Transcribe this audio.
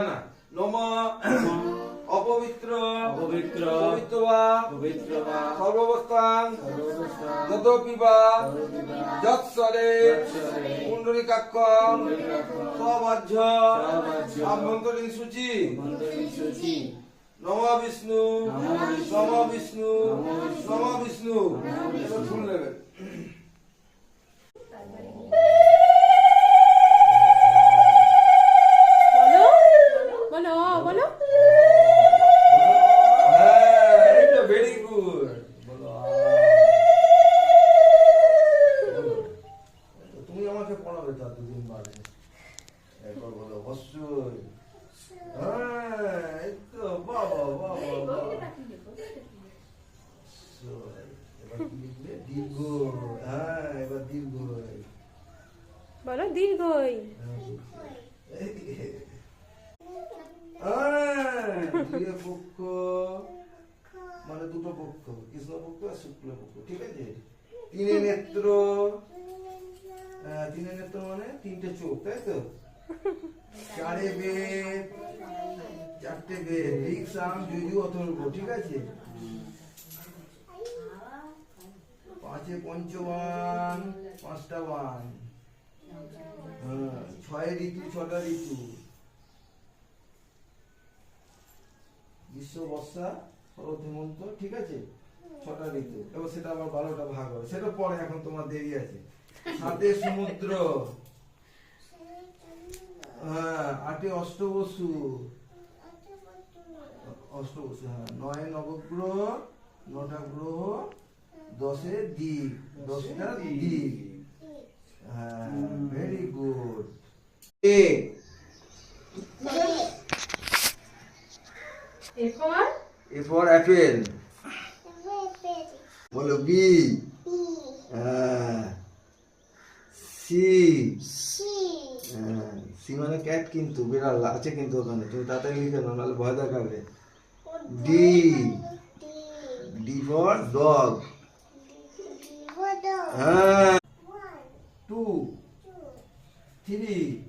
নম অপবিত্র অপবিত্র পবিত্রবা পবিত্রবা সর্ববস্থান যতপিবা যৎসরে কুণ্ডলিকাক্ষ সবাহ্য আভ্যন্তরীণ সূচি নম বিষ্ণু নম বিষ্ণু নম বিষ্ণু শুনলেন অবশ্যই। হ্যাঁ এই তো বাবা বাবা বাবা। এবার কি লিখবে দীর্ঘ হ্যাঁ এবার দীর্ঘ বলো দীর্ঘই। পক্ষ মানে দুটো পক্ষ কৃষ্ণ পক্ষ আর শুক্ল পক্ষ ঠিক আছে? তিনে নেত্র আহ, তিনে নেত্র মানে তিনটে চোখ তাই তো? চারে চারটে অথর্ব ঠিক আছে? পাঁচে পঞ্চবান পাঁচটা বান। হ্যাঁ, ছয় ঋতু ছটা ঋতু। গ্রীষ্ম বর্ষা ঠিক আছে? ছটা ঋতু। এবার সেটা আবার বারোটা ভাগ হবে। সেটা পরে এখন তোমার দেরি আছে। সাথে সমুদ্র। হ্যাঁ আটে অষ্টবসু। অষ্টবসু হ্যাঁ। নয় নবগ্রহ নটা গ্রহ দশে দ্বীপ। দশটা দ্বীপ। হ্যাঁ very good A. A for apple. বলো বি। সি। সি। মানে ক্যাট কিন্তু বিড়াল আছে কিন্তু ওখানে তুমি তাড়াতাড়ি লিখে নাও নাহলে ভয় দেখাবে। ডি। D for dog. হ্যাঁ। টু। থ্রি।